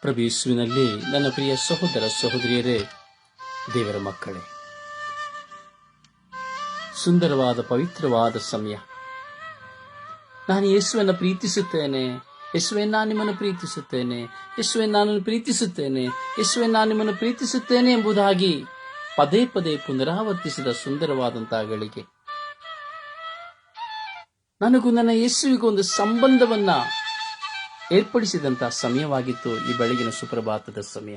ಪ್ರಭು ಯೇಸುವಿನಲ್ಲಿ, ನನ್ನ ಪ್ರಿಯ ಸಹೋದರ ಸಹೋದರಿಯರೇ, ದೇವರ ಮಕ್ಕಳೇ. ಸುಂದರವಾದ, ಪವಿತ್ರವಾದ ಸಮಯ. ನಾನು ಯೇಸುವನ್ನು ಪ್ರೀತಿಸುತ್ತೇನೆ. ಯೇಸುವೆ, ನಾನು ನಿಮ್ಮನ್ನು ಪ್ರೀತಿಸುತ್ತೇನೆ. ಯೇಸುವೆ ನಾನು ಪ್ರೀತಿಸುತ್ತೇನೆ. ಯೇಸುವೆ, ನಾನು ನಿಮ್ಮನ್ನು ಪ್ರೀತಿಸುತ್ತೇನೆ ಎಂಬುದಾಗಿ ಪದೇ ಪದೇ ಪುನರಾವರ್ತಿಸಿದ ಸುಂದರವಾದಂತಹ ಗಳಿಗೆ. ನನಗೂ ನನ್ನ ಯೇಸುವಿಗೂ ಒಂದು ಸಂಬಂಧವನ್ನ ಏರ್ಪಡಿಸಿದಂತಹ ಸಮಯವಾಗಿತ್ತು ಈ ಬೆಳಗಿನ ಸುಪ್ರಭಾತದ ಸಮಯ.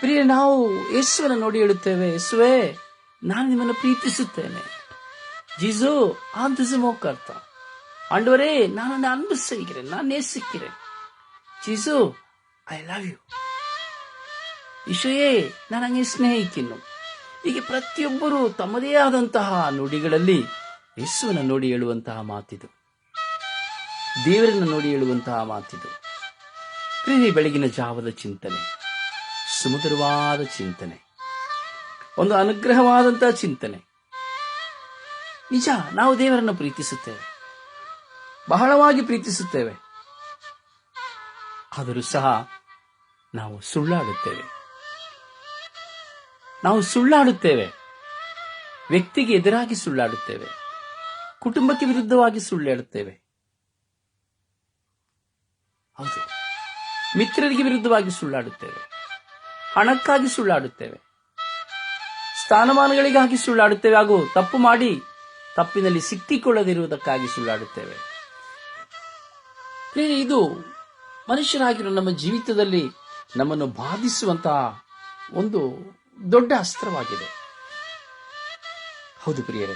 ಪ್ರಿಯ ನಾವು ಯೇಸುವನ್ನು ನೋಡಿ ಹೇಳುತ್ತೇವೆ, ಯೇಸುವೆ, ನಾನು ನಿಮ್ಮನ್ನು ಪ್ರೀತಿಸುತ್ತೇನೆ. ಜೀಸು ಆಂತರ್ತ ಆಂಡವರೇ ನಾನು ಅನ್ಭವಿಸಿக்கிறೇನ್ ನಾನು ನೇಸಿಕ್ಕಿರೆ ಜೀಸು ಐ ಲವ್ ಯು ಈಶೋಯೇ ನಾನು ಹಂಗೆ ಸ್ನೇಹಿಕಿನ್ನು ಹೀಗೆ ಪ್ರತಿಯೊಬ್ಬರು ತಮ್ಮದೇ ಆದಂತಹ ನುಡಿಗಳಲ್ಲಿ ಯೇಸುವನ್ನು ನೋಡಿ ಹೇಳುವಂತಹ ಮಾತಿದು. ದೇವರನ್ನು ನೋಡಿ ಹೇಳುವಂತಹ ಮಾತಿದು. ಪ್ರೀತಿ ಬೆಳಗಿನ ಜಾವದ ಚಿಂತನೆ, ಸುಮಧುರವಾದ ಚಿಂತನೆ, ಒಂದು ಅನುಗ್ರಹವಾದಂತಹ ಚಿಂತನೆ. ನಿಜ, ನಾವು ದೇವರನ್ನು ಪ್ರೀತಿಸುತ್ತೇವೆ. ಬಹಳವಾಗಿ ಪ್ರೀತಿಸುತ್ತೇವೆ. ಆದರೂ ಸಹ ನಾವು ಸುಳ್ಳಾಡುತ್ತೇವೆ. ನಾವು ಸುಳ್ಳಾಡುತ್ತೇವೆ. ವ್ಯಕ್ತಿಗೆ ಎದುರಾಗಿ ಸುಳ್ಳಾಡುತ್ತೇವೆ. ಕುಟುಂಬಕ್ಕೆ ವಿರುದ್ಧವಾಗಿ ಸುಳ್ಳಾಡುತ್ತೇವೆ. ಹೌದು. ಮಿತ್ರರಿಗೆ ವಿರುದ್ಧವಾಗಿ ಸುಳ್ಳಾಡುತ್ತೇವೆ. ಹಣಕ್ಕಾಗಿ ಸುಳ್ಳಾಡುತ್ತೇವೆ. ಸ್ಥಾನಮಾನಗಳಿಗಾಗಿ ಸುಳ್ಳಾಡುತ್ತೇವೆ. ಹಾಗೂ ತಪ್ಪು ಮಾಡಿ ತಪ್ಪಿನಲ್ಲಿ ಸಿಕ್ಕಿಕೊಳ್ಳದಿರುವುದಕ್ಕಾಗಿ ಸುಳ್ಳಾಡುತ್ತೇವೆ. ಇದು ಮನುಷ್ಯರಾಗಿರೋ ನಮ್ಮ ಜೀವಿತದಲ್ಲಿ ನಮ್ಮನ್ನು ಬಾಧಿಸುವಂತಹ ಒಂದು ದೊಡ್ಡ ಅಸ್ತ್ರವಾಗಿದೆ. ಹೌದು ಪ್ರಿಯರೇ,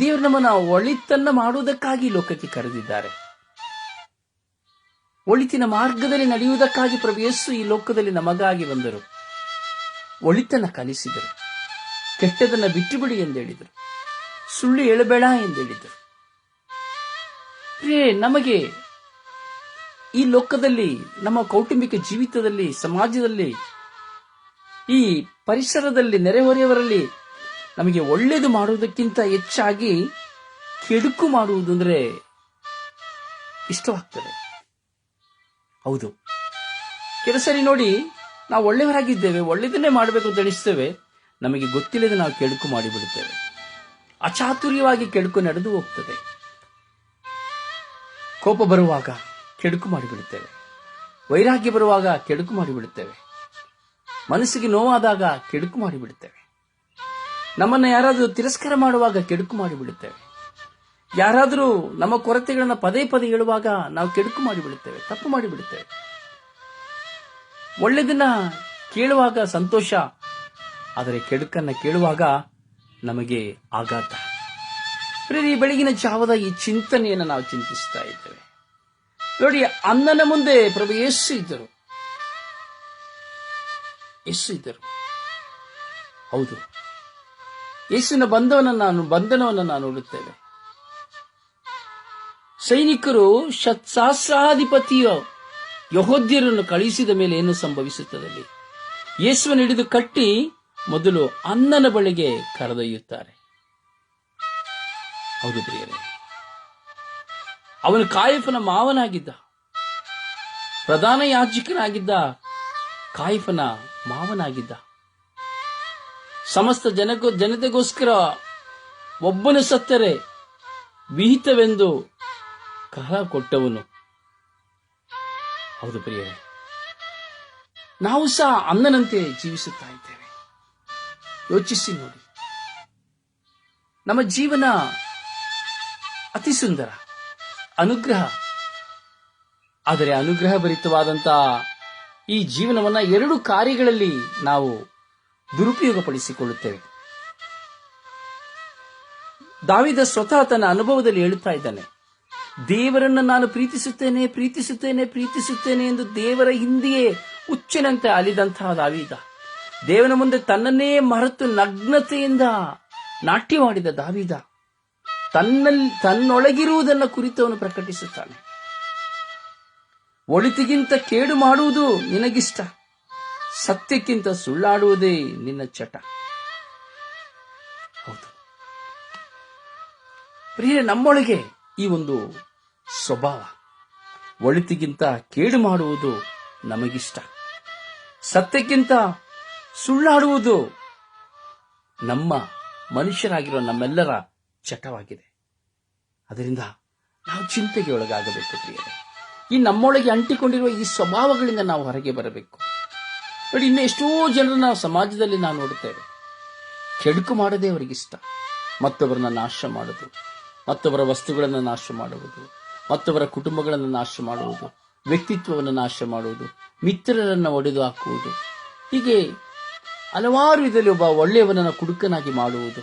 ದೇವರು ನಮ್ಮನ್ನು ಒಳಿತನ್ನ ಮಾಡುವುದಕ್ಕಾಗಿ ಲೋಕಕ್ಕೆ ಕರೆದಿದ್ದಾರೆ. ಒಳಿತಿನ ಮಾರ್ಗದಲ್ಲಿ ನಡೆಯುವುದಕ್ಕಾಗಿ ಪ್ರವೇಶಿಸು ಈ ಲೋಕದಲ್ಲಿ ನಮಗಾಗಿ ಬಂದರು. ಒಳಿತನ್ನ ಕಲಿಸಿದರು. ಕೆಟ್ಟದನ್ನ ಬಿಟ್ಟುಬಿಡಿ ಎಂದು ಹೇಳಿದರು ಸುಳ್ಳು ಹೇಳಬೇಡ ಎಂದು ಹೇಳಿದರು ನಮಗೆ ಈ ಲೋಕದಲ್ಲಿ, ನಮ್ಮ ಕೌಟುಂಬಿಕ ಜೀವಿತದಲ್ಲಿ, ಸಮಾಜದಲ್ಲಿ, ಈ ಪರಿಸರದಲ್ಲಿ ನೆರೆಹೊರೆಯವರಲ್ಲಿ ನಮಗೆ ಒಳ್ಳೇದು ಮಾಡುವುದಕ್ಕಿಂತ ಹೆಚ್ಚಾಗಿ ಕೆಡುಕು ಮಾಡುವುದಂದ್ರೆ ಇಷ್ಟವಾಗ್ತದೆ. ಹೌದು. ಕೆಲವು ಸರಿ, ನೋಡಿ, ನಾವು ಒಳ್ಳೆಯವರಾಗಿದ್ದೇವೆ, ಒಳ್ಳೆಯದನ್ನೇ ಮಾಡಬೇಕು ಅಂತ ಎಣಿಸ್ತೇವೆ. ನಮಗೆ ಗೊತ್ತಿಲ್ಲದೆ ನಾವು ಕೆಡುಕು ಮಾಡಿಬಿಡುತ್ತೇವೆ. ಅಚಾತುರ್ಯವಾಗಿ ಕೆಡುಕು ನಡೆದು ಹೋಗ್ತದೆ. ಕೋಪ ಬರುವಾಗ ಕೆಡುಕು ಮಾಡಿಬಿಡುತ್ತೇವೆ. ವೈರಾಗ್ಯ ಬರುವಾಗ ಕೆಡುಕು ಮಾಡಿಬಿಡುತ್ತೇವೆ. ಮನಸ್ಸಿಗೆ ನೋವಾದಾಗ ಕೆಡುಕು ಮಾಡಿಬಿಡುತ್ತೇವೆ. ನಮ್ಮನ್ನು ಯಾರಾದರೂ ತಿರಸ್ಕಾರ ಮಾಡುವಾಗ ಕೆಡುಕು ಮಾಡಿಬಿಡುತ್ತೇವೆ. ಯಾರಾದರೂ ನಮ್ಮ ಕೊರತೆಗಳನ್ನು ಪದೇ ಪದೇ ಹೇಳುವಾಗ ನಾವು ಕೆಡುಕು ಮಾಡಿಬಿಡುತ್ತೇವೆ, ತಪ್ಪು ಮಾಡಿಬಿಡುತ್ತೇವೆ. ಒಳ್ಳೆದನ್ನ ಕೇಳುವಾಗ ಸಂತೋಷ, ಆದರೆ ಕೆಡುಕನ್ನ ಕೇಳುವಾಗ ನಮಗೆ ಆಘಾತ. ಈ ಬೆಳಗಿನ ಜಾವದ ಈ ಚಿಂತನೆಯನ್ನು ನಾವು ಚಿಂತಿಸ್ತಾ ಇದ್ದೇವೆ. ನೋಡಿ ಅನ್ನನ ಮುಂದೆ ಪ್ರಭು ಯೇಸು ಇದ್ದರು. ಯೇಸು ಇದ್ದರು. ಹೌದು. ಯೇಸುವಿನ ಬಂಧವನ್ನ ನಾನು, ಬಂಧನವನ್ನು ನಾನು ನೋಡುತ್ತೇವೆ. ಸೈನಿಕರು ಶತ್ಸಹಸ್ರಾಧಿಪತಿಯ ಯಹೋದ್ಯರನ್ನು ಕಳಿಸಿದ ಮೇಲೆ ಏನು ಸಂಭವಿಸುತ್ತದೆ ಯೇಸುವನ್ನು ಹಿಡಿದು ಕಟ್ಟಿ ಮೊದಲು ಅನ್ನನ ಬಳಿಗೆ ಕರೆದೊಯ್ಯುತ್ತಾರೆ. ಹೌದು ಪ್ರಿಯರೇ. ಅವನು ಕಾಯಫನ ಮಾವನಾಗಿದ್ದ. ಪ್ರಧಾನ ಯಾಜಕನಾಗಿದ್ದ ಕಾಯಫನ ಮಾವನಾಗಿದ್ದ. ಸಮಸ್ತ ಜನಗೋ ಜನತೆಗೋಸ್ಕರ ಒಬ್ಬನು ಸತ್ತರೆ ವಿಹಿತವೆಂದು ಕಹ ಕೊಟ್ಟವನು. ಹೌದು ಪ್ರಿಯರೇ. ನಾವು ಸಹ ಅನ್ನನಂತೆ ಜೀವಿಸುತ್ತಾ ಇದ್ದೇವೆ. ಯೋಚಿಸಿ ನೋಡಿ. ನಮ್ಮ ಜೀವನ ಅತಿ ಸುಂದರ. ಅನುಗ್ರಹ. ಆದರೆ ಅನುಗ್ರಹ ಭರಿತವಾದಂತಹ ಈ ಜೀವನವನ್ನ ಎರಡು ಕಾರ್ಯಗಳಲ್ಲಿ ನಾವು ದುರುಪಯೋಗಪಡಿಸಿಕೊಳ್ಳುತ್ತೇವೆ. ದಾವಿದ ಸ್ವತಃ ತನ್ನ ಅನುಭವದಲ್ಲಿ ಹೇಳುತ್ತಾ ಇದ್ದಾನೆ. ದೇವರನ್ನ ನಾನು ಪ್ರೀತಿಸುತ್ತೇನೆ ಪ್ರೀತಿಸುತ್ತೇನೆ ಪ್ರೀತಿಸುತ್ತೇನೆ ಎಂದು ದೇವರ ಹಿಂದೆಯೇ ಹುಚ್ಚಿನಂತೆ ಅಲಿದಂತಹ ದಾವೀದ. ದೇವನ ಮುಂದೆ ತನ್ನನ್ನೇ ಮರೆತು ನಗ್ನತೆಯಿಂದ ನಾಟ್ಯ ಮಾಡಿದ ದಾವಿದ ತನ್ನಲ್ಲಿ, ತನ್ನೊಳಗಿರುವುದನ್ನು ಕುರಿತವನು ಪ್ರಕಟಿಸುತ್ತಾನೆ. ಒಳಿತಿಗಿಂತ ಕೇಡು ಮಾಡುವುದು ನಿನಗಿಷ್ಟ, ಸತ್ಯಕ್ಕಿಂತ ಸುಳ್ಳಾಡುವುದೇ ನಿನ್ನ ಚಟ. ಹೌದು. ಪ್ರಿಯ ನಮ್ಮೊಳಗೆ ಈ ಒಂದು ಸ್ವಭಾವ ಒಳಿತಿಗಿಂತ ಕೇಡು ಮಾಡುವುದು ನಮಗಿಷ್ಟ. ಸತ್ಯಕ್ಕಿಂತ ಸುಳ್ಳಾಡುವುದು ನಮ್ಮ ಮನುಷ್ಯರಾಗಿರುವ ನಮ್ಮೆಲ್ಲರ ಚಟವಾಗಿದೆ. ಅದರಿಂದ ನಾವು ಚಿಂತೆಗೆ ಒಳಗಾಗಬೇಕು ಪ್ರಿಯರೇ. ಈ ನಮ್ಮೊಳಗೆ ಅಂಟಿಕೊಂಡಿರುವ ಈ ಸ್ವಭಾವಗಳಿಂದ ನಾವು ಹೊರಗೆ ಬರಬೇಕು. ನೋಡಿ, ಇನ್ನು ಎಷ್ಟೋ ಜನರನ್ನ ಸಮಾಜದಲ್ಲಿ ನಾವು ನೋಡುತ್ತೇವೆ. ಕೆಡುಕು ಮಾಡೋದೇ ಅವರಿಗಿಷ್ಟ. ಮತ್ತೊಬ್ಬರನ್ನ ನಾಶ ಮಾಡುವುದು. ಮತ್ತೊಬ್ಬರ ವಸ್ತುಗಳನ್ನು ನಾಶ ಮಾಡುವುದು, ಮತ್ತೊಬ್ಬರ ಕುಟುಂಬಗಳನ್ನು ನಾಶ ಮಾಡುವುದು, ವ್ಯಕ್ತಿತ್ವವನ್ನು ನಾಶ ಮಾಡುವುದು, ಮಿತ್ರರನ್ನು ಒಡೆದು ಹಾಕುವುದು. ಹೀಗೆ ಹಲವಾರು ಇದರಲ್ಲಿ ಒಬ್ಬ ಒಳ್ಳೆಯವನನ್ನು ಕುಡುಕನಾಗಿ ಮಾಡುವುದು,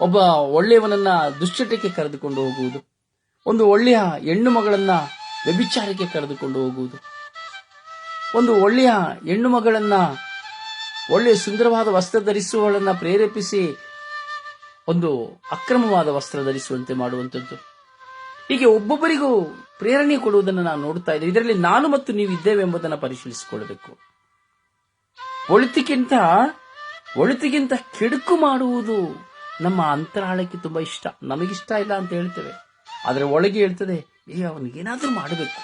ಒಬ್ಬ ಒಳ್ಳೆಯವನನ್ನ ದುಶ್ಚಟಕ್ಕೆ ಕರೆದುಕೊಂಡು ಹೋಗುವುದು, ಒಂದು ಒಳ್ಳೆಯ ಹೆಣ್ಣು ಮಗಳನ್ನ ವ್ಯಭಿಚಾರಕ್ಕೆ ಕರೆದುಕೊಂಡು ಹೋಗುವುದು. ಒಂದು ಒಳ್ಳೆಯ ಹೆಣ್ಣು ಮಗಳನ್ನ ಒಳ್ಳೆಯ ಸುಂದರವಾದ ವಸ್ತ್ರ ಧರಿಸುವಳನ್ನ ಪ್ರೇರೇಪಿಸಿ ಒಂದು ಅಕ್ರಮವಾದ ವಸ್ತ್ರ ಧರಿಸುವಂತೆ ಮಾಡುವಂಥದ್ದು. ಹೀಗೆ ಒಬ್ಬೊಬ್ಬರಿಗೂ ಪ್ರೇರಣೆ ಕೊಡುವುದನ್ನು ನಾವು ನೋಡ್ತಾ ಇದ್ದೇವೆ ಇದರಲ್ಲಿ ನಾನು ಮತ್ತು ನೀವು ಇದ್ದೇವೆ ಎಂಬುದನ್ನು ಪರಿಶೀಲಿಸಿಕೊಳ್ಳಬೇಕು. ಒಳಿತಿಗಿಂತ ಒಳಿತಿಗಿಂತ ಕೆಡುಕು ಮಾಡುವುದು ನಮ್ಮ ಅಂತರಾಳಕ್ಕೆ ತುಂಬಾ ಇಷ್ಟ. ನಮಗಿಷ್ಟ ಇಲ್ಲ ಅಂತ ಹೇಳ್ತೇವೆ. ಆದರೆ ಒಳಗೆ ಹೇಳ್ತದೆ, ಏ, ಅವನಿಗೇನಾದ್ರೂ ಮಾಡಬೇಕು.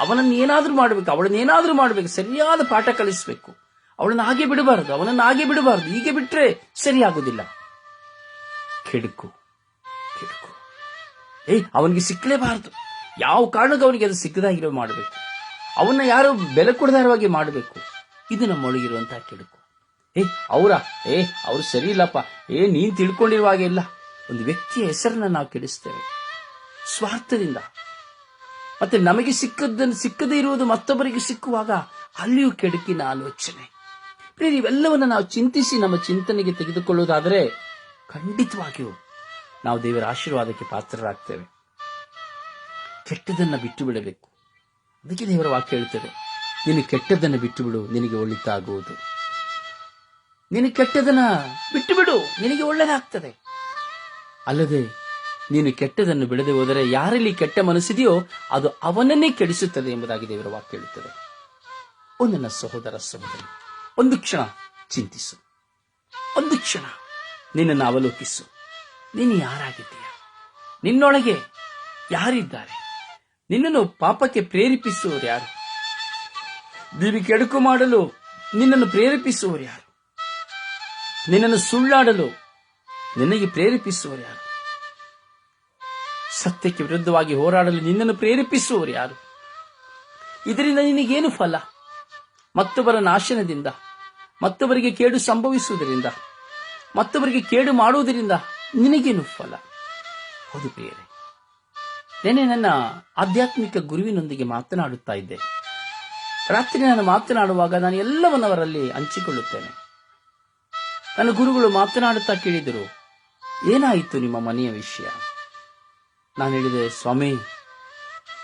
ಅವನನ್ನು ಏನಾದರೂ ಮಾಡಬೇಕು. ಅವಳನ್ನ ಏನಾದ್ರೂ ಮಾಡಬೇಕು. ಸರಿಯಾದ ಪಾಠ ಕಲಿಸಬೇಕು. ಅವಳನ್ನು ಹಾಗೆ ಬಿಡಬಾರದು. ಅವನನ್ನು ಹಾಗೆ ಬಿಡಬಾರದು. ಹೀಗೆ ಬಿಟ್ಟರೆ ಸರಿಯಾಗುದಿಲ್ಲ ಕೆಡುಕು. ಕೆಡುಕು. ಏಯ್, ಅವನಿಗೆ ಸಿಕ್ಕಲೇಬಾರದು. ಯಾವ ಕಾರಣಕ್ಕೂ ಅವನಿಗೆ ಅದು ಸಿಕ್ಕದಾಗಿರೋ ಮಾಡಬೇಕು. ಅವನ್ನ ಯಾರು ಬೆಲೆ ಕೊಡದಾರವಾಗಿ ಮಾಡಬೇಕು. ಇದು ನಮ್ಮೊಳಗಿರುವಂತಹ ಕೆಡುಕು. ಏ, ಅವರ, ಏ, ಅವ್ರು ಸರಿ ಇಲ್ಲಪ್ಪ ಏ, ನೀನ್ ತಿಳ್ಕೊಂಡಿರುವ ಹಾಗೆ ಇಲ್ಲ ಒಂದು ವ್ಯಕ್ತಿಯ ಹೆಸರನ್ನ ನಾವು ಕೆಡಿಸ್ತೇವೆ. ಸ್ವಾರ್ಥದಿಂದ. ಮತ್ತೆ ನಮಗೆ ಸಿಕ್ಕದ್ದನ್ನು ಸಿಕ್ಕದೇ ಇರುವುದು ಮತ್ತೊಬ್ಬರಿಗೆ ಸಿಕ್ಕುವಾಗ ಅಲ್ಲಿಯೂ ಕೆಡುಕಿನ ಆಲೋಚನೆ. ಇವೆಲ್ಲವನ್ನು ನಾವು ಚಿಂತಿಸಿ ನಮ್ಮ ಚಿಂತನೆಗೆ ತೆಗೆದುಕೊಳ್ಳುವುದಾದರೆ ಖಂಡಿತವಾಗಿಯೂ ನಾವು ದೇವರ ಆಶೀರ್ವಾದಕ್ಕೆ ಪಾತ್ರರಾಗ್ತೇವೆ. ಕೆಟ್ಟದನ್ನು ಬಿಟ್ಟು ಬಿಡಬೇಕು ಅದಕ್ಕೆ ದೇವರ ವಾಕ್ಯ ಹೇಳ್ತೇವೆ ನೀನು ಕೆಟ್ಟದನ್ನು ಬಿಟ್ಟು ಬಿಡು ನಿನಗೆ ಒಳ್ಳಿತಾಗುವುದು ನೀನು ಕೆಟ್ಟದನ್ನ ಬಿಟ್ಟು ಬಿಡು ನಿನಗೆ ಒಳ್ಳೆಯದಾಗ್ತದೆ ಅಲ್ಲದೆ, ನೀನು ಕೆಟ್ಟದನ್ನು ಬಿಡದೆ ಹೋದರೆ ಯಾರಲ್ಲಿ ಕೆಟ್ಟ ಮನಸ್ಸಿದೆಯೋ ಅದು ಅವನನ್ನೇ ಕೆಡಿಸುತ್ತದೆ ಎಂಬುದಾಗಿ ದೇವರ ವಾಕ್ಯ ಹೇಳುತ್ತದೆ. ಒಂದು ನನ್ನ ಸಹೋದರ ಸಹೋದರಿ, ಒಂದು ಕ್ಷಣ ಚಿಂತಿಸು. ಒಂದು ಕ್ಷಣ. ನಿನ್ನನ್ನು ಅವಲೋಕಿಸು. ನೀನು ಯಾರಾಗಿದ್ದೀಯ? ನಿನ್ನೊಳಗೆ ಯಾರಿದ್ದಾರೆ? ನಿನ್ನನ್ನು ಪಾಪಕ್ಕೆ ಪ್ರೇರೇಪಿಸುವವರು ಯಾರು? ನೀನು ಕೆಡುಕು ಮಾಡಲು ನಿನ್ನನ್ನು ಪ್ರೇರೇಪಿಸುವವರು ಯಾರು? ನಿನ್ನನ್ನು ಸುಳ್ಳಾಡಲು ನಿನಗೆ ಪ್ರೇರೇಪಿಸುವವರು ಯಾರು? ಸತ್ಯಕ್ಕೆ ವಿರುದ್ಧವಾಗಿ ಹೋರಾಡಲು ನಿನ್ನನ್ನು ಪ್ರೇರೇಪಿಸುವವರು ಯಾರು? ಇದರಿಂದ ನಿನಗೇನು ಫಲ? ಮತ್ತೊಬ್ಬರ ನಾಶನದಿಂದ, ಮತ್ತೊಬ್ಬರಿಗೆ ಕೇಡು ಸಂಭವಿಸುವುದರಿಂದ. ಮತ್ತೊಬ್ಬರಿಗೆ ಕೇಡು ಮಾಡುವುದರಿಂದ ನಿನಗೇನು ಫಲ ಹೌದು ಪ್ರಿಯರೇ ನೆನೆ ನನ್ನ ಆಧ್ಯಾತ್ಮಿಕ ಗುರುವಿನೊಂದಿಗೆ ಮಾತನಾಡುತ್ತಾ ಇದ್ದೆ. ರಾತ್ರಿ ನಾನು ಮಾತನಾಡುವಾಗ ನಾನು ಎಲ್ಲವನ್ನವರಲ್ಲಿ ಹಂಚಿಕೊಳ್ಳುತ್ತೇನೆ. ನನ್ನ ಗುರುಗಳು ಮಾತನಾಡುತ್ತಾ ಕೇಳಿದರು, ಏನಾಯಿತು ನಿಮ್ಮ ಮನೆಯ ವಿಷಯ? ನಾನು ಹೇಳಿದೆ, ಸ್ವಾಮಿ,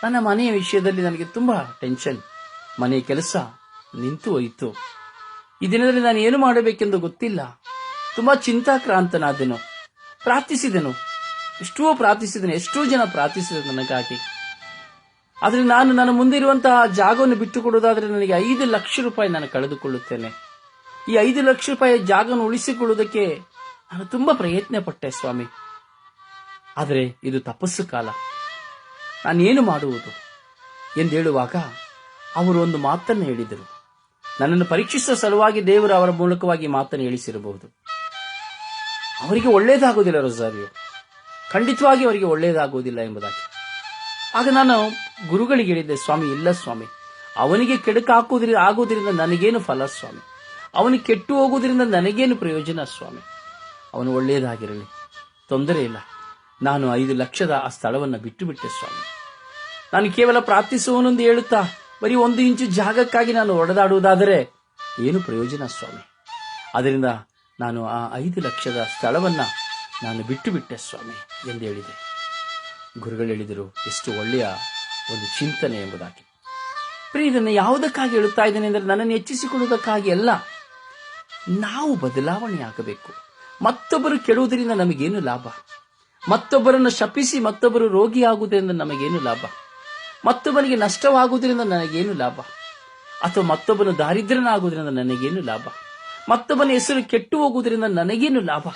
ನನ್ನ ಮನೆಯ ವಿಷಯದಲ್ಲಿ ನನಗೆ ತುಂಬಾ ಟೆನ್ಷನ್, ಮನೆಯ ಕೆಲಸ ನಿಂತು ಹೋಯಿತು. ಈ ದಿನದಲ್ಲಿ ನಾನು ಏನು ಮಾಡಬೇಕೆಂದು ಗೊತ್ತಿಲ್ಲ. ತುಂಬಾ ಚಿಂತಾಕ್ರಾಂತನಾದೆನು. ಪ್ರಾರ್ಥಿಸಿದೆನು. ಎಷ್ಟೋ ಪ್ರಾರ್ಥಿಸಿದನು, ಎಷ್ಟೋ ಜನ ಪ್ರಾರ್ಥಿಸಿದರು ನನಗಾಗಿ. ಆದರೆ ನಾನು ನನ್ನ ಮುಂದೆ ಇರುವಂತಹ ಜಾಗವನ್ನು ಬಿಟ್ಟುಕೊಡುವುದಾದರೆ ನನಗೆ ಐದು ಲಕ್ಷ ರೂಪಾಯಿ ನಾನು ಕಳೆದುಕೊಳ್ಳುತ್ತೇನೆ. ಈ ಐದು ಲಕ್ಷ ರೂಪಾಯಿ ಜಾಗವನ್ನು ಉಳಿಸಿಕೊಳ್ಳುವುದಕ್ಕೆ ನಾನು ತುಂಬಾ ಪ್ರಯತ್ನ ಪಟ್ಟೆ ಸ್ವಾಮಿ. ಆದರೆ ಇದು ತಪಸ್ಸು ಕಾಲ. ನಾನೇನು ಮಾಡುವುದು? ಎಂದು ಹೇಳುವಾಗ ಅವರು ಒಂದು ಮಾತನ್ನು ಹೇಳಿದರು. ನನ್ನನ್ನು ಪರೀಕ್ಷಿಸುವ ಸಲುವಾಗಿ ದೇವರು ಅವರ ಮೂಲಕವಾಗಿ ಮಾತನ್ನು ಹೇಳಿಸಿರಬಹುದು. ಅವರಿಗೆ ಒಳ್ಳೇದಾಗುವುದಿಲ್ಲ ರೊಸಾರಿಯೋ ಖಂಡಿತವಾಗಿ ಅವರಿಗೆ ಒಳ್ಳೆಯದಾಗುವುದಿಲ್ಲ ಎಂಬುದಾಗಿ. ಆಗ ನಾನು ಗುರುಗಳಿಗೆ ಹೇಳಿದ್ದೆ, ಸ್ವಾಮಿ, ಇಲ್ಲ ಸ್ವಾಮಿ. ಅವನಿಗೆ ಕೆಡಕ ಹಾಕುವುದರಿಂದ ಆಗುವುದರಿಂದ ನನಗೇನು ಫಲ ಸ್ವಾಮಿ. ಅವನಿಗೆ ಕೆಟ್ಟು ಹೋಗುವುದರಿಂದ ನನಗೇನು ಪ್ರಯೋಜನ ಸ್ವಾಮಿ. ಅವನು ಒಳ್ಳೆಯದಾಗಿರಲಿ ತೊಂದರೆ ಇಲ್ಲ. ನಾನು ಐದು ಲಕ್ಷದ ಆ ಸ್ಥಳವನ್ನು ಬಿಟ್ಟು ಬಿಟ್ಟೆ ಸ್ವಾಮಿ. ನಾನು ಕೇವಲ ಪ್ರಾರ್ಥಿಸುವವನೊಂದು ಹೇಳುತ್ತಾ, ಬರೀ ಒಂದು ಇಂಚು ಜಾಗಕ್ಕಾಗಿ ನಾನು ಒಡೆದಾಡುವುದಾದರೆ ಏನು ಪ್ರಯೋಜನ ಸ್ವಾಮಿ? ಅದರಿಂದ ನಾನು ಆ ಐದು ಲಕ್ಷದ ಸ್ಥಳವನ್ನ ನಾನು ಬಿಟ್ಟು ಬಿಟ್ಟೆ, ಸ್ವಾಮಿ, ಎಂದು ಹೇಳಿದೆ. ಗುರುಗಳು ಹೇಳಿದರು, ಎಷ್ಟು ಒಳ್ಳೆಯ ಒಂದು ಚಿಂತನೆ ಎಂಬುದಾಗಿ. ಪ್ರಿಯ, ಇದನ್ನು ಯಾವುದಕ್ಕಾಗಿ ಹೇಳುತ್ತಾ ಇದ್ದೇನೆ ಅಂದರೆ ನನ್ನನ್ನು ಹೆಚ್ಚಿಸಿಕೊಳ್ಳುವುದಕ್ಕಾಗಿ ಅಲ್ಲ. ನಾವು ಬದಲಾವಣೆ ಆಗಬೇಕು. ಮತ್ತೊಬ್ಬರು ಕೆಡುವುದರಿಂದ ನಮಗೇನು ಲಾಭ? ಮತ್ತೊಬ್ಬರನ್ನು ಶಪಿಸಿ ಮತ್ತೊಬ್ಬರು ರೋಗಿಯಾಗುವುದರಿಂದ ನಮಗೇನು ಲಾಭ? ಮತ್ತೊಬ್ಬನಿಗೆ ನಷ್ಟವಾಗುವುದರಿಂದ ನನಗೇನು ಲಾಭ? ಅಥವಾ ಮತ್ತೊಬ್ಬನು ದಾರಿದ್ರ್ಯನಾಗುವುದರಿಂದ ನನಗೇನು ಲಾಭ? ಮತ್ತೊಬ್ಬನ ಹೆಸರು ಕೆಟ್ಟು ಹೋಗುವುದರಿಂದ ನನಗೇನು ಲಾಭ?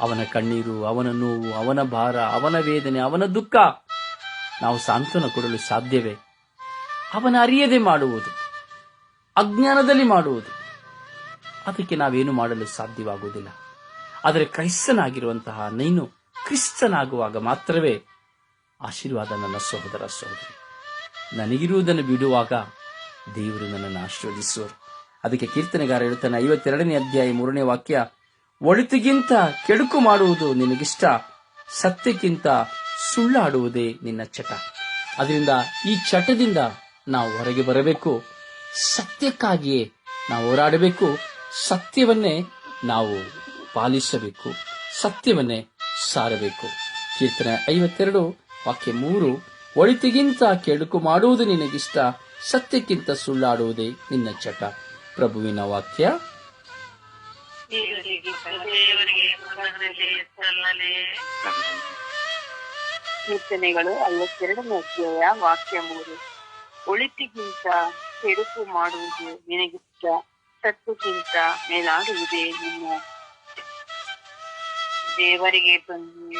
ಅವನ ಕಣ್ಣೀರು, ಅವನ ನೋವು, ಅವನ ಭಾರ, ಅವನ ವೇದನೆ, ಅವನ ದುಃಖ ನಾವು ಸಾಂತ್ವನ ಕೊಡಲು ಸಾಧ್ಯವೇ? ಅವನ ಅರಿಯದೆ ಮಾಡುವುದು, ಅಜ್ಞಾನದಲ್ಲಿ ಮಾಡುವುದು, ಅದಕ್ಕೆ ನಾವೇನು ಮಾಡಲು ಸಾಧ್ಯವಾಗುವುದಿಲ್ಲ. ಆದರೆ ಕ್ರೈಸ್ತನಾಗಿರುವಂತಹ ನೀನು ಕ್ರಿಸ್ತನಾಗುವಾಗ ಮಾತ್ರವೇ ಆಶೀರ್ವಾದ ನನ್ನ ಸಹೋದರ ಸಹೋದರಿ. ನನಗಿರುವುದನ್ನು ಬಿಡುವಾಗ ದೇವರು ನನ್ನನ್ನು ಆಶೀರ್ವದಿಸುವರು. ಅದಕ್ಕೆ ಕೀರ್ತನೆಗಾರ ಹೇಳುತ್ತಾನೆ, ಐವತ್ತೆರಡನೇ ಅಧ್ಯಾಯ ಮೂರನೇ ವಾಕ್ಯ, ಒಳಿತಿಗಿಂತ ಕೆಡುಕು ಮಾಡುವುದು ನಿನಗಿಷ್ಟ, ಸತ್ಯಕ್ಕಿಂತ ಸುಳ್ಳಾಡುವುದೇ ನಿನ್ನ ಚಟ. ಅದರಿಂದ ಈ ಚಟದಿಂದ ನಾವು ಹೊರಗೆ ಬರಬೇಕು, ಸತ್ಯಕ್ಕಾಗಿಯೇ ನಾವು ಹೋರಾಡಬೇಕು, ಸತ್ಯವನ್ನೇ ನಾವು ಪಾಲಿಸಬೇಕು, ಸತ್ಯವನ್ನೇ ಸಾರಬೇಕು. ಕೀರ್ತನೆ ಐವತ್ತೆರಡು, ವಾಕ್ಯ ಮೂರು, ಒಳಿತಿಗಿಂತ ಕೆಡುಕು ಮಾಡುವುದು ನಿನಗಿಷ್ಟ, ಸತ್ಯಕ್ಕಿಂತ ಸುಳ್ಳಾಡುವುದೇ ನಿನ್ನ ಚಟ. ಪ್ರಭುವಿನ ವಾಕ್ಯ. ಕೀರ್ತನೆಗಳು ಐವತ್ತೆರಡನೇ ಅಧ್ಯಾಯ ವಾಕ್ಯ ಮೂರು. ಒಳಿತಿಗಿಂತ ಕೆಡುಕು ಮಾಡುವುದು ನಿನಗಿಷ್ಟ ಸತ್ತುಕ್ಕಿಂತ ಮೇಲಾಡುವುದೇ ನಿನ್ನ ದೇವರಿಗೆ ಬಂದು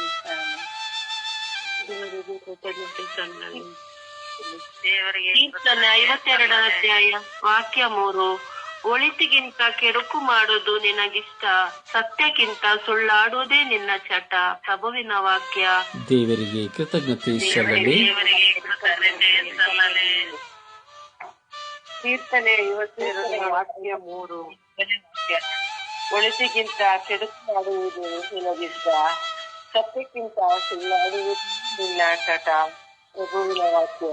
ದೇವರಿಗೆ ಕೃತಜ್ಞತೆ ಸಲ್ಲಲಿ ದೇವರಿಗೆ ಕೀರ್ತನೆ ಐವತ್ತೆರಡರ ಅಧ್ಯಾಯ ವಾಕ್ಯ ಮೂರು. ಒಳಿತಿಗಿಂತ ಕೆಡುಕು ಮಾಡೋದು ನಿನಗಿಷ್ಟ ಸತ್ಯಕ್ಕಿಂತ ಸುಳ್ಳಾಡುವುದೇ ನಿನ್ನ ಚಟ. ಪ್ರಭುವಿನ ವಾಕ್ಯ. ದೇವರಿಗೆ ಕೃತಜ್ಞತೆ ಸಲ್ಲಲಿ. ಕೀರ್ತನೆ ವಾಕ್ಯ ಮೂರು. ಒಳಿತಿಗಿಂತ ಕೆಡುಕು ಮಾಡುವುದು ನಿನಗಿಷ್ಟ ಸತ್ಯಕ್ಕಿಂತ ಸುಳ್ಳಾಡುವುದು ನಿನ್ನ ಚಟ. ಪ್ರಭುವಿನ ವಾಕ್ಯ.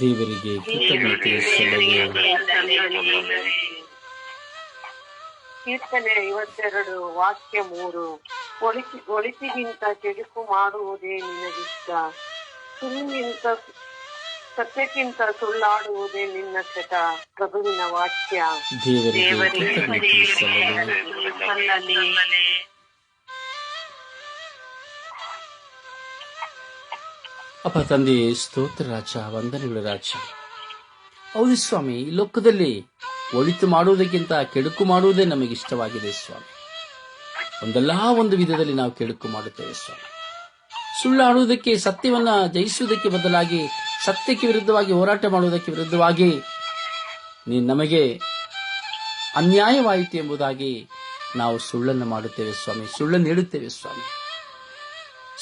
ದೇವರಿಗೆ ಕೃತಜ್ಞತೆ ಸಲ್ಲಲಿ. ಕೀರ್ತನೆ ಐವತ್ತೆರಡು ವಾಕ್ಯ ಮೂರು. ಒಳಿತಿ ಒಳಿತಿಗಿಂತ ಕೆಡುಕು ಮಾಡುವುದೇ ನಿನಗಿಷ್ಟ. ಸುಳ್ಳಿಗಿಂತ ಸತ್ಯಕ್ಕಿಂತ ಸುಳ್ಳಾಡುವುದೇ ನಿನ್ನ ಚಟ ಪ್ರಭುವಿನ ವಾಕ್ಯ. ಅಪ್ಪ ತಂದೆ ಸ್ತೋತ್ರ ರಾಜ ವಂದನೆಗಳು ರಾಜ. ಹೌದು ಸ್ವಾಮಿ ಈ ಲೋಕದಲ್ಲಿ ಒಳಿತು ಮಾಡುವುದಕ್ಕಿಂತ ಕೆಡುಕು ಮಾಡುವುದೇ ನಮಗೆ ಇಷ್ಟವಾಗಿದೆ ಸ್ವಾಮಿ. ಒಂದಲ್ಲ ಒಂದು ವಿಧದಲ್ಲಿ ನಾವು ಕೆಡುಕು ಮಾಡುತ್ತೇವೆ ಸ್ವಾಮಿ. ಸುಳ್ಳಾಡುವುದಕ್ಕೆ, ಸತ್ಯವನ್ನ ಜಯಿಸುವುದಕ್ಕೆ ಬದಲಾಗಿ, ಸತ್ಯಕ್ಕೆ ವಿರುದ್ಧವಾಗಿ ಹೋರಾಟ ಮಾಡುವುದಕ್ಕೆ ವಿರುದ್ಧವಾಗಿ ನೀ ನಮಗೆ ಅನ್ಯಾಯವಾಯಿತು ಎಂಬುದಾಗಿ ನಾವು ಸುಳ್ಳನ್ನು ಮಾಡುತ್ತೇವೆ ಸ್ವಾಮಿ. ಸುಳ್ಳನ್ನು ಹೇಳುತ್ತೇವೆ ಸ್ವಾಮಿ.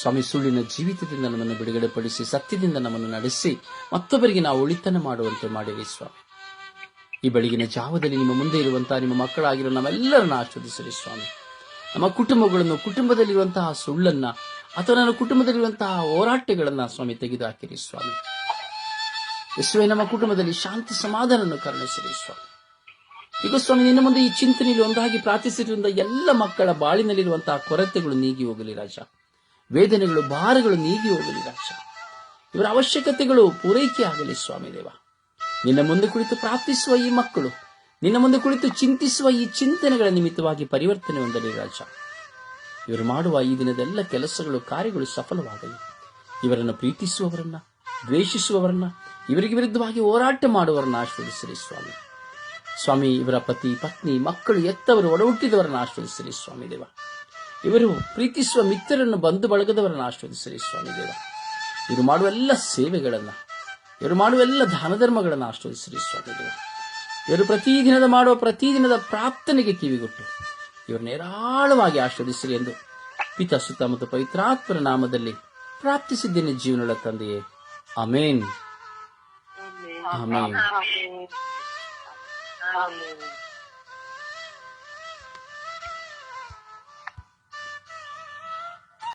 ಸ್ವಾಮಿ, ಸುಳ್ಳಿನ ಜೀವಿತದಿಂದ ನಮ್ಮನ್ನು ಬಿಡುಗಡೆಪಡಿಸಿ, ಸತ್ಯದಿಂದ ನಮ್ಮನ್ನು ನಡೆಸಿ ಮತ್ತೊಬ್ಬರಿಗೆ ನಾವು ಒಳಿತನ್ನು ಮಾಡುವಂತೆ ಮಾಡಿವೆ ಸ್ವಾಮಿ. ಈ ಬೆಳಗಿನ ಜಾವದಲ್ಲಿ ನಿಮ್ಮ ಮುಂದೆ ಇರುವಂತಹ ನಿಮ್ಮ ಮಕ್ಕಳಾಗಿರೋ ನಾವೆಲ್ಲರನ್ನ ಆಶ್ವದಿಸಲಿ ಸ್ವಾಮಿ. ನಮ್ಮ ಕುಟುಂಬಗಳನ್ನು ಕುಟುಂಬದಲ್ಲಿರುವಂತಹ ಸುಳ್ಳನ್ನ ಅಥವಾ ನನ್ನ ಕುಟುಂಬದಲ್ಲಿರುವಂತಹ ಹೋರಾಟಗಳನ್ನ ಸ್ವಾಮಿ ತೆಗೆದುಹಾಕಿರಿ ಸ್ವಾಮಿ. ಯೇಸುವೆ, ನಮ್ಮ ಕುಟುಂಬದಲ್ಲಿ ಶಾಂತಿ ಸಮಾಧಾನವನ್ನು ಕರುಣಿಸಿರಿ ಸ್ವಾಮಿ. ಈಗ ಸ್ವಾಮಿ, ನಿನ್ನ ಮುಂದೆ ಈ ಚಿಂತನೆಯಲ್ಲಿ ಒಂದಾಗಿ ಪ್ರಾರ್ಥಿಸಿರುವಂತಹ ಎಲ್ಲ ಮಕ್ಕಳ ಬಾಳಿನಲ್ಲಿರುವಂತಹ ಕೊರತೆಗಳು ನೀಗಿ ಹೋಗಲಿ ರಾಜ. ವೇದನೆಗಳು, ಭಾರಗಳು ನೀಗಿ ಹೋಗಲಿ ರಾಜ. ಇವರ ಅವಶ್ಯಕತೆಗಳು ಪೂರೈಕೆ ಆಗಲಿ ಸ್ವಾಮಿ ದೇವ. ನಿನ್ನ ಮುಂದೆ ಕುಳಿತು ಪ್ರಾರ್ಥಿಸುವ ಈ ಮಕ್ಕಳು, ನಿನ್ನ ಮುಂದೆ ಕುಳಿತು ಚಿಂತಿಸುವ ಈ ಚಿಂತನೆಗಳ ನಿಮಿತ್ತವಾಗಿ ಪರಿವರ್ತನೆ ಹೊಂದಲಿ ರಾಜ. ಇವರು ಮಾಡುವ ಈ ದಿನದ ಎಲ್ಲ ಕೆಲಸಗಳು, ಕಾರ್ಯಗಳು ಸಫಲವಾಗಲಿ. ಇವರನ್ನು ಪ್ರೀತಿಸುವವರನ್ನ, ದ್ವೇಷಿಸುವವರನ್ನ, ಇವರಿಗೆ ವಿರುದ್ಧವಾಗಿ ಹೋರಾಟ ಮಾಡುವವರನ್ನ ಆಶೀರ್ವದಿಸಲಿ ಸ್ವಾಮಿ. ಸ್ವಾಮಿ, ಇವರ ಪತಿ, ಪತ್ನಿ, ಮಕ್ಕಳು ಎತ್ತವರು, ಒಡಹುಟ್ಟಿದವರನ್ನ ಆಶೀರ್ವದಿಸಲಿ ಸ್ವಾಮಿ ದೇವ. ಇವರು ಪ್ರೀತಿಸುವ ಮಿತ್ರರನ್ನು ಬಂಧು ಬಳಗದವರನ್ನು ಆಶೀರ್ವದಿಸಲಿ ಸ್ವಾಮಿ ದೇವ. ಇವರು ಮಾಡುವ ಎಲ್ಲ ಸೇವೆಗಳನ್ನ ಇವರು ಮಾಡುವ ಎಲ್ಲ ದಾನ ಧರ್ಮಗಳನ್ನು ಆಶೀರ್ವದಿಸಿರಿ ಸ್ವಾಮಿ ದೇವ ಇವರು ಪ್ರತಿದಿನದ ಮಾಡುವ ಪ್ರತಿದಿನದ ಪ್ರಾರ್ಥನೆಗೆ ಕಿವಿಗೊಟ್ಟು ಇವರು ನೇರಾಳವಾಗಿ ಆಶೀರ್ವದಿಸಿರಿ ಎಂದು ಪಿತ ಸುತ್ತ ಮತ್ತು ಪವಿತ್ರಾತ್ಮರ ನಾಮದಲ್ಲಿ ಪ್ರಾರ್ಥಿಸಿದ್ದೇನೆ ಜೀವನಗಳ ತಂದೆಯೇ. Amen amen.